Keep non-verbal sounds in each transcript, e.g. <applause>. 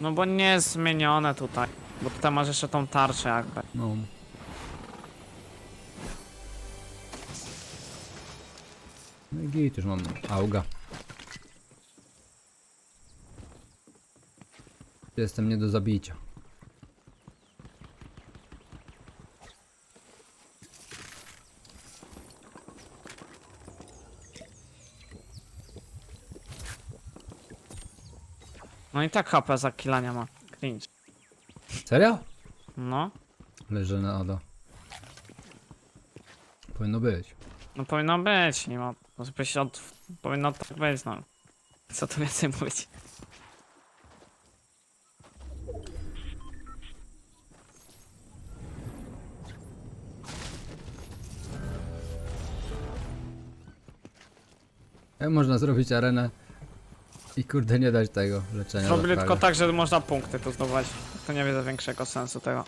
No bo nie jest zmienione tutaj. Bo tutaj masz jeszcze tą tarczę jakby. No. No i git, już mam auga. Jestem nie do zabicia. I tak HP za killa nie ma. Cringe. Serio? No. Leży na Ada. Powinno być. No powinno być, nie ma. Żebyś od... Powinno tak być, no. Co tu więcej mówić? Jak można zrobić arenę i kurde nie dać tego leczenia. Zrobili tylko tak, że można punkty tu zdobywać. To nie widzę większego sensu tego.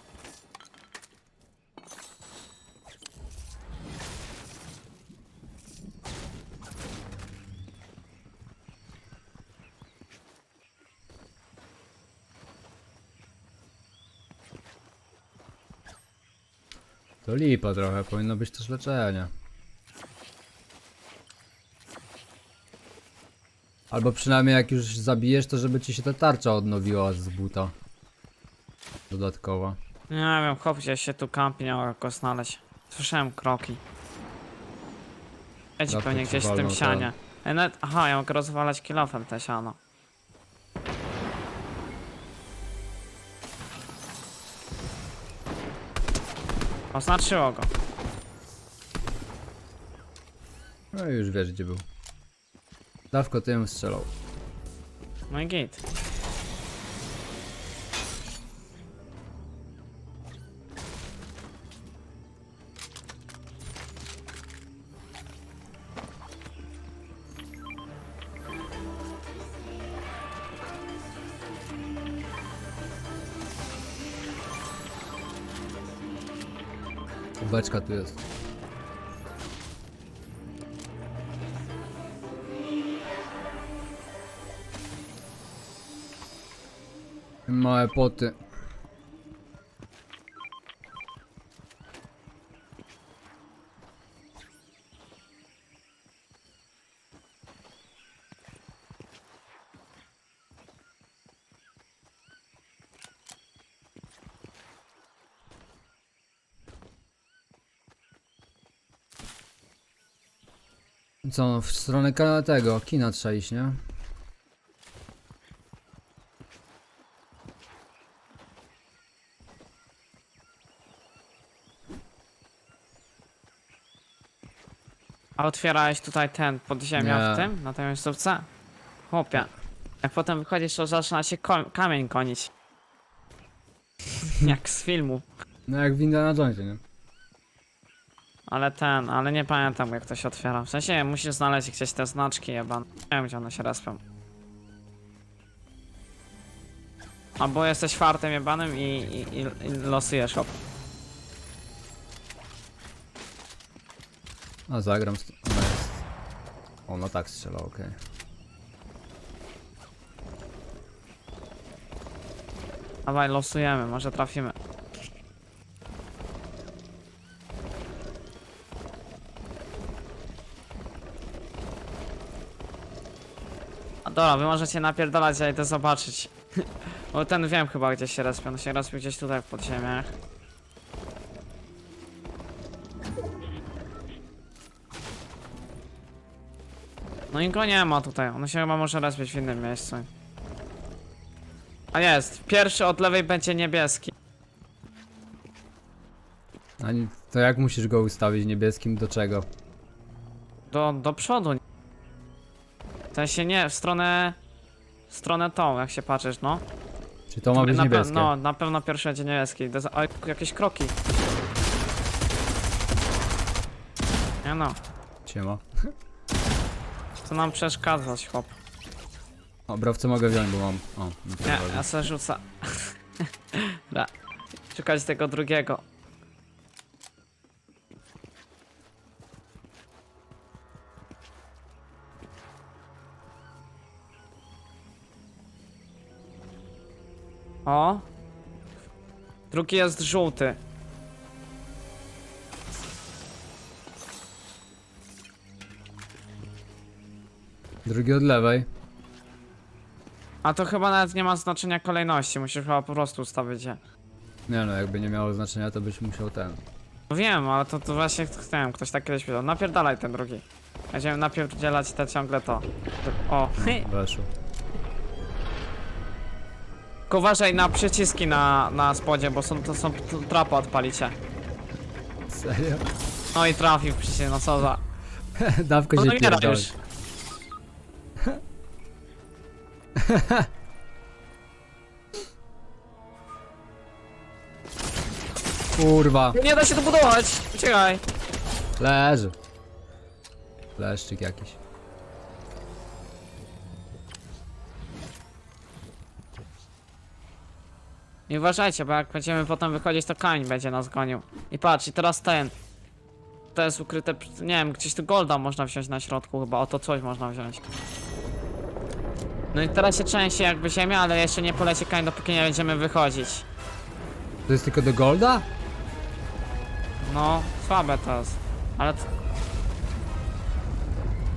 To lipa trochę, powinno być też leczenie. Albo przynajmniej jak już zabijesz, to żeby ci się ta tarcza odnowiła z buta. Dodatkowa. Nie wiem, chłop gdzieś się tu kampi, go znaleźć. Słyszałem kroki. Zawsze pewnie ci gdzieś w tym walną, sianie. Ej, nawet- Aha, ja mogę rozwalać kilofem te siano. Oznaczyło go. No i już wiesz gdzie był. Dawko tym strzelał. No i git. Beczka tu jest. Małe poty. Co, w stronę tego, kina trzeba iść, nie? Otwierałeś tutaj ten podziemia Nie. w tym, na tej miejscówce? Chłopie. Jak potem wychodzisz, to zaczyna się ko- kamień gonić. Jak z filmu. No jak w Indiana Jonesie, nie? Ale ten, ale nie pamiętam jak to się otwiera. W sensie musisz znaleźć gdzieś te znaczki jeban. Nie wiem gdzie one się respią. Albo jesteś fartem jebanym i, i, i, i losujesz hop. A zagram. Ona jest. O, no tak strzela, okej. Dawaj, losujemy, może trafimy. A dobra, wy możecie napierdalać, ja idę zobaczyć. <laughs> Bo ten wiem chyba gdzie się respią, on się respił gdzieś tutaj w podziemiach. No i go nie ma tutaj, on się chyba może respić w innym miejscu. A jest, pierwszy od lewej będzie niebieski. Ani to jak musisz go ustawić niebieskim do czego? Do, do przodu. W sensie nie, w stronę... W stronę tą, jak się patrzysz, no. Czy to ma być na, pe- niebieskie? No, na pewno pierwszy będzie niebieski. Do, o, jakieś kroki. Nie no, Siema. <laughs> co nam przeszkadzać, chłop. O, browce mogę wziąć, bo mam. O, no to Nie, dobrze. ja se rzucę. <laughs> Dobra. Szukać tego drugiego. O. Drugi jest żółty. Drugi od lewej. A to chyba nawet nie ma znaczenia kolejności, musisz chyba po prostu ustawić je. Nie no, jakby nie miało znaczenia, to byś musiał ten. No Wiem, ale to, to właśnie chciałem, ktoś tak kiedyś powiedział. Napierdalaj ten drugi. Będziemy napierdzielać te ciągle to. To- O, <laughs> Weszło. Tylko uważaj na przyciski na, na spodzie, bo są, to są t- trapy odpalicie. Serio? No i trafił w przycisk, no co za... Dawko No się umiera pierdoli. już. <laughs> Kurwa. Nie da się tu budować! Uciekaj! Leży. Leszczyk jakiś. I uważajcie, bo jak będziemy potem wychodzić, to Kain będzie nas gonił. I patrz, i teraz ten. To jest ukryte, nie wiem, gdzieś tu golda można wziąć na środku chyba, o to coś można wziąć. No i teraz się trzęsie jakby ziemia, ale jeszcze nie poleci Kain, dopóki nie będziemy wychodzić. To jest tylko do golda? No, słabe to jest. Ale t-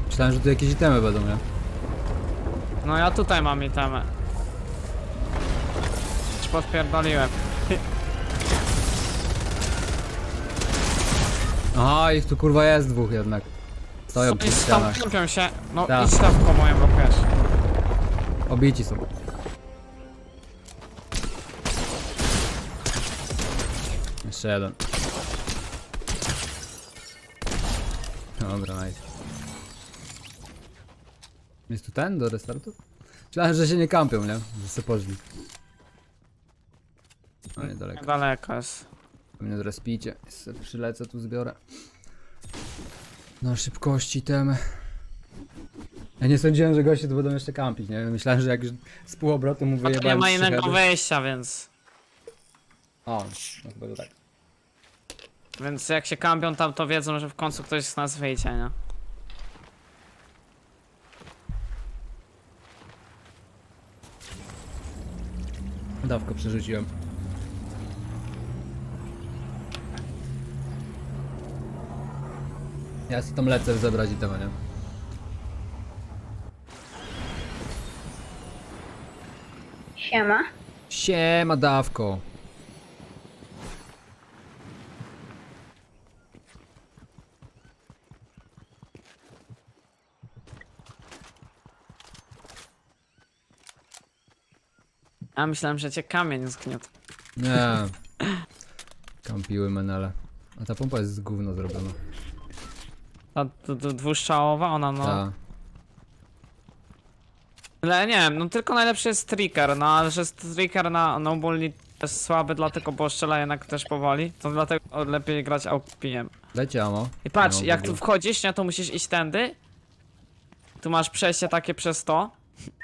Myślałem, że tu jakieś itemy będą, nie? No ja tutaj mam itemy. Już podpierdoliłem. Aha, ich tu kurwa jest dwóch jednak. Stoją przy Oni tam ścianach. kampią się. No Tak. idź stawką moją blokujesz. Obici są. Jeszcze jeden. Dobra, nice. Jest tu ten do restartu? Myślałem, że się nie kampią, nie? Że se poszli. No niedaleko. Daleko jest. Mnie teraz picie. Przylecę, tu zbiorę. Na szybkości temy. Ja nie sądziłem, że goście tu będą jeszcze kampić, nie? Myślałem, że jak już z pół obrotu mu No to nie wyjebałem ma trzy innego heady. wyjścia, więc... O, no chyba to tak. Więc jak się kampią tam, to wiedzą, że w końcu ktoś z nas wyjdzie, nie? Dawko przerzuciłem. Ja sobie tam lecę zebrać i temu, nie? Siema. Siema, dawko. A myślałem, że cię kamień zgniótł. Nie. Kampiły menele. A ta pompa jest z gówno zrobiona. Ta d- d- dwustrzałowa, ona no... Ta. Ale nie wiem, no tylko najlepszy jest Striker, no ale że Striker na no bully jest słaby, dlatego bo strzela jednak też powoli, to dlatego lepiej grać AUP-iem. Dajcie. I patrz, Nie mam jak w tu ogóle. wchodzisz, nie, to musisz iść tędy. Tu masz przejście takie przez to.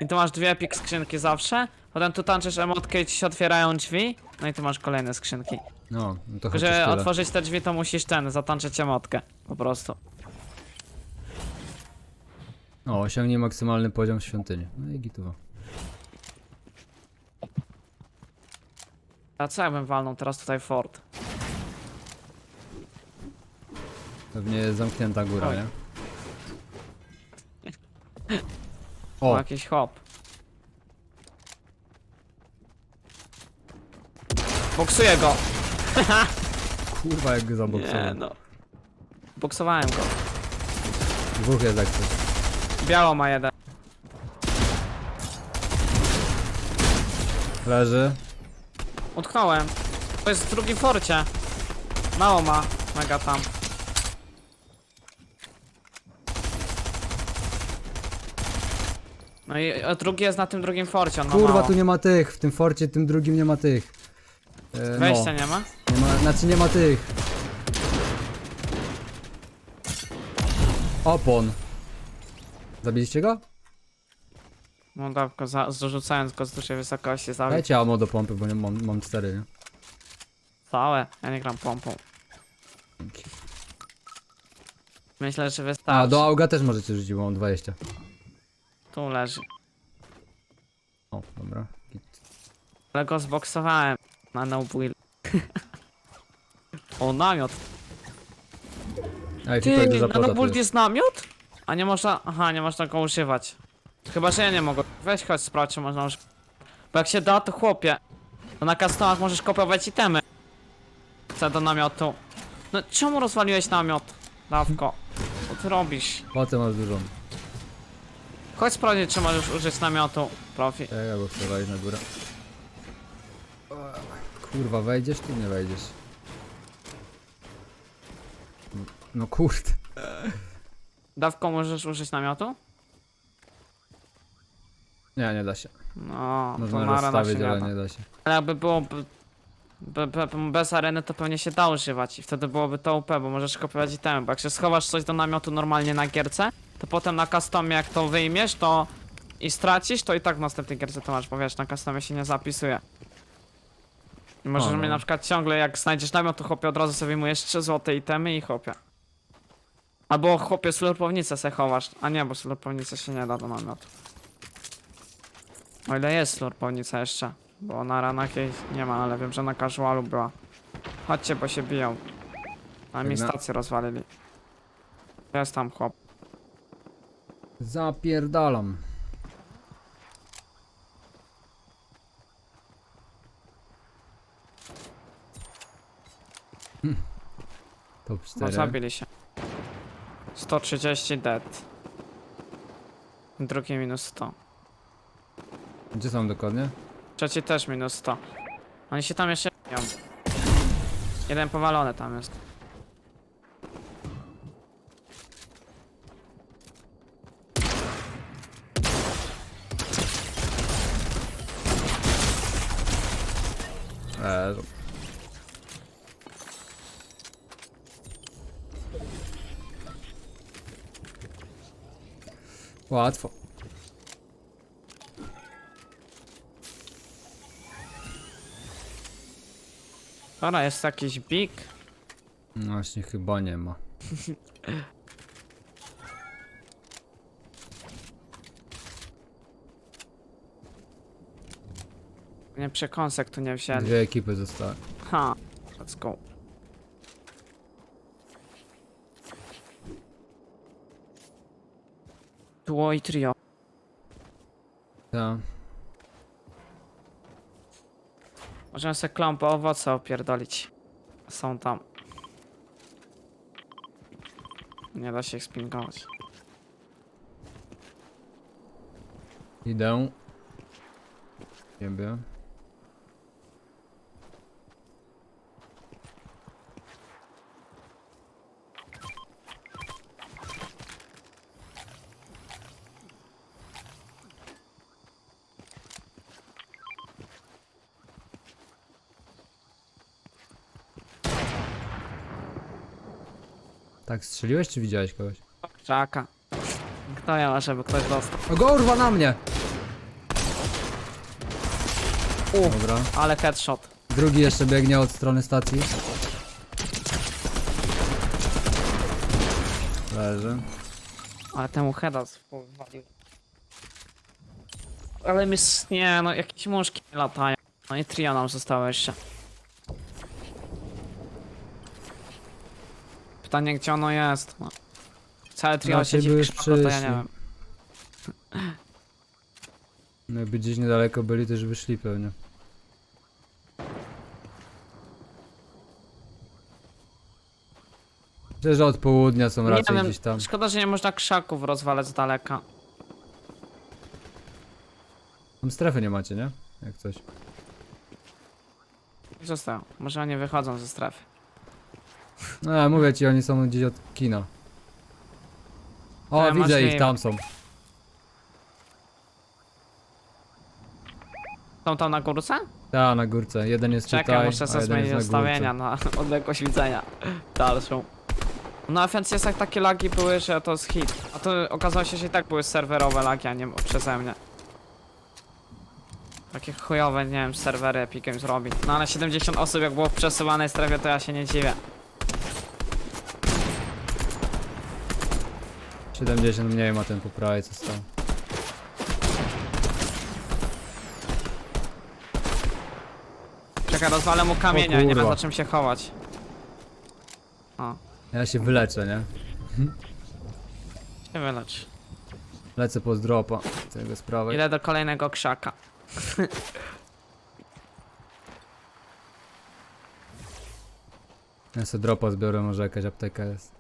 I tu masz dwie epic skrzynki zawsze. Potem tu tańczysz emotkę i ci się otwierają drzwi. No i tu masz kolejne skrzynki. No, no to Tylko, chociaż że tyle. otworzyć te drzwi, to musisz ten, zatańczyć emotkę. Po prostu. O, osiągnij maksymalny poziom świątyni. No i gituwa. A co jakbym walnął teraz tutaj fort? Pewnie jest zamknięta góra, Oj. nie? <laughs> O, O, jakiś hop. Boksuję go! <laughs> kurwa jak go Nie no. Boksowałem go. Dwóch jest jak coś. Biało ma jeden. Leży. Utknąłem. To jest w drugim forcie. Mało ma. Mega tam. No i a drugi jest na tym drugim forcie, on ma Kurwa, mało. tu nie ma tych. W tym forcie, tym drugim nie ma tych. E, Wejścia no, nie ma? nie ma. Znaczy nie ma tych. Opon. Zabiliście go? No dawko, za, zarzucając go z dużej wysokości, zabić. Dajcie amo do pompy, bo nie mam, mam cztery, nie? Całe. Ja nie gram pompą. Dzięki. Myślę, że wystarczy. A, do auga też możecie rzucić, bo mam 20. Tu leży. O, dobra. Git. Ale go zboksowałem na no build. <laughs> o, namiot. Ej, tutaj do Ty, na no tu build jest. jest namiot? A nie można, aha, nie można go używać. Chyba, że ja nie mogę. Weź chodź sprawdź, czy można używać. Bo jak się da, to chłopie. To na customach możesz kopiować itemy. Co do namiotu. No czemu rozwaliłeś namiot? Dawko. Co ty robisz? Po co masz dużą? Chodź sprawdzić, czy możesz użyć namiotu, profi. Ej, albo chcę wejść na górę. Kurwa, wejdziesz czy nie wejdziesz? No kurde. Dawko, możesz użyć namiotu? Nie, nie da się. No, to Można na arena się rozstawić, nie ale da. nie da się. Ale jakby było b- b- b- bez areny, to pewnie się da używać i wtedy byłoby to UP, bo możesz kopiować itemy, bo jak się schowasz coś do namiotu normalnie na gierce, to potem na customie jak to wyjmiesz, to i stracisz, to i tak w następnej gierce to masz, bo wiesz, na customie się nie zapisuje. I możesz O, no. mieć na przykład ciągle, jak znajdziesz namiot, to chłopie od razu sobie wyjmujesz 3 złote itemy i chłopie. Albo chłopie slurpownicę se chowasz, a nie, bo slurpownicę się nie da do namiotu. O ile jest slurpownica jeszcze. Bo na ranach jej nie ma, ale wiem, że na casualu była. Chodźcie, bo się biją. A mi stację rozwalili. Jest tam chłop. Zapierdalam. Hm. Top Bo 4. zabili się. 130 dead. Drugi minus 100. Gdzie są dokładnie? Trzeci też minus 100. Oni się tam jeszcze biją. Jeden powalony tam jest. Łatwo. Dobra, jest jakiś big. No Właśnie chyba nie ma. <laughs> Nie przekąsek tu nie wzięli. Dwie ekipy zostały. Ha, let's go. Duo i trio. Tak. Możemy sobie klompę owoce opierdolić. Są tam. Nie da się ich spingować. Idę. Ciebie. Tak strzeliłeś czy widziałeś kogoś? Czaka. Kto ja ma, żeby ktoś dostał? O kurwa na mnie! U. Dobra. Ale headshot. Drugi jeszcze biegnie od strony stacji. Leży. Ale temu heada walił. Ale my... s- Nie no, jakieś muszki nie latają. No i trio nam zostało jeszcze. Pytanie gdzie ono jest, no. Całe trio Raczej siedzi w już krzaku, to ja nie przyszli. wiem. No jakby gdzieś niedaleko byli, to już by szli pewnie. Myślę, że od południa są Nie raczej wiem, gdzieś tam. szkoda, że nie można krzaków rozwalać z daleka. Tam strefy nie macie, nie? Jak coś. Zostają. Może oni wychodzą ze strefy. No ja mówię ci, oni są gdzieś od kina. O, E, widzę ich, tam są. Są tam na górce? Ta, na górce. Jeden jest Czekaj, tutaj, muszę a sobie jeden zmienić jest na ustawienia na <laughs> odległość widzenia. Dalszą. No a więc jest jak takie lagi były, że to jest hit. A to okazało się, że i tak były serwerowe lagi, a nie przeze mnie. Takie chujowe, nie wiem, serwery Epic Games robi. No ale 70 osób jak było w przesuwanej strefie, to ja się nie dziwię. 70 mniej ma ten po prawej, co stał. Czekaj, rozwalę mu kamienia nie kurwa. za czym się chować. O, Ja się wyleczę, nie? się wylecz. Lecę po zdropa. Tego sprawy. Idę do kolejnego krzaka. Ja sobie dropa zbiorę, może jakaś apteka jest.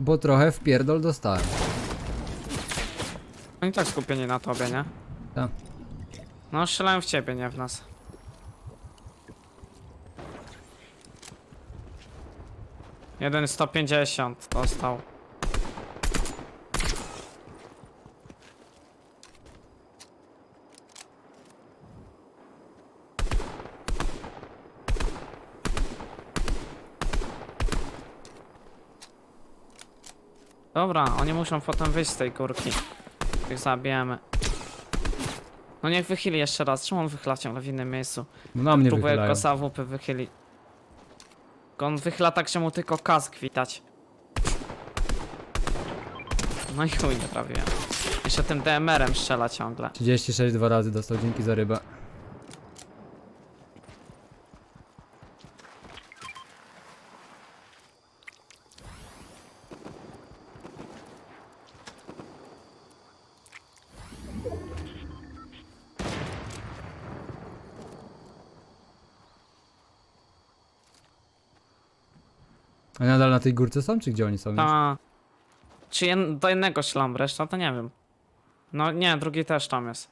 Bo trochę w pierdol dostałem. Oni tak skupieni na tobie, nie? Tak. No, strzelają w ciebie, nie w nas. Jeden 150 dostał. Dobra, oni muszą potem wyjść z tej górki. Ich zabijemy. No niech wychyli jeszcze raz. Czemu on wychyla ciągle w innym miejscu? No na mnie Próbuję wychylają. kosa WP wychyli. Tylko On wychyla tak, że mu tylko kask widać. No i chuj nie trafiłem. Jeszcze tym DMR-em strzela ciągle. 36 dwa razy dostał, dzięki za rybę. Tej górce są, czy gdzie oni są? już? Ta... Czy jed... do jednego strzelam, reszta to nie wiem. No nie, drugi też tam jest.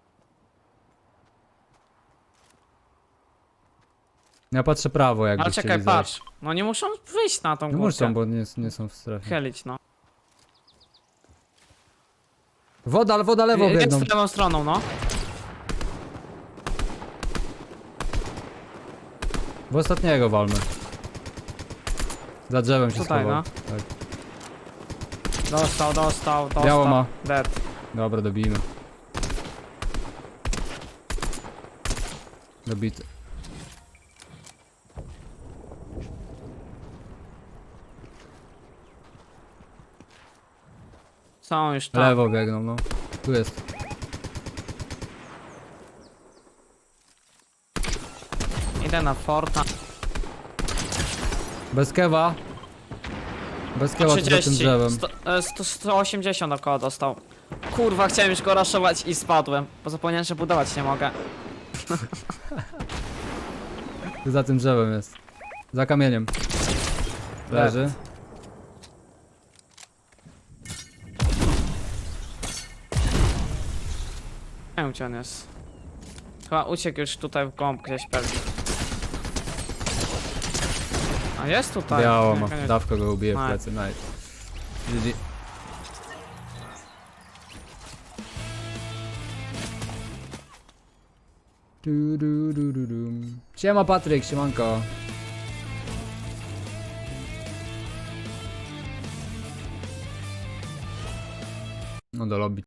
Ja patrzę prawo, jakby Ale chcieli czekaj, patrz. No nie muszą wyjść na tą Nie górkę. muszą, bo nie, nie są w strefie. Chylić, no. Woda, woda lewo Jest biegną. lewą stroną, no. W ostatniego walmy. Za drzewem się Tutaj, schował. no. Tak. Dostał, dostał, dostał. Biało ma. Dead. Dobra, dobijmy. Dobity. Są już tam. Lewo biegną, no. Tu jest. Idę na forta. Bez kewa. Bez kewa tu za tym 30. drzewem. Sto, e, sto, 180 około dostał. Kurwa, chciałem już go raszować i spadłem. Bo zapomniałem, że budować nie mogę. Tu <laughs> za tym drzewem jest. Za kamieniem. Leży. Nie wiem gdzie on jest. Chyba uciekł już tutaj w głąb gdzieś pewnie. A jest tutaj. Biało ma. Dawko go ubije w Nice. plecy. Nice. GG. Du, du, du, du, dum. Siema Patryk, siemanko. No do lobby.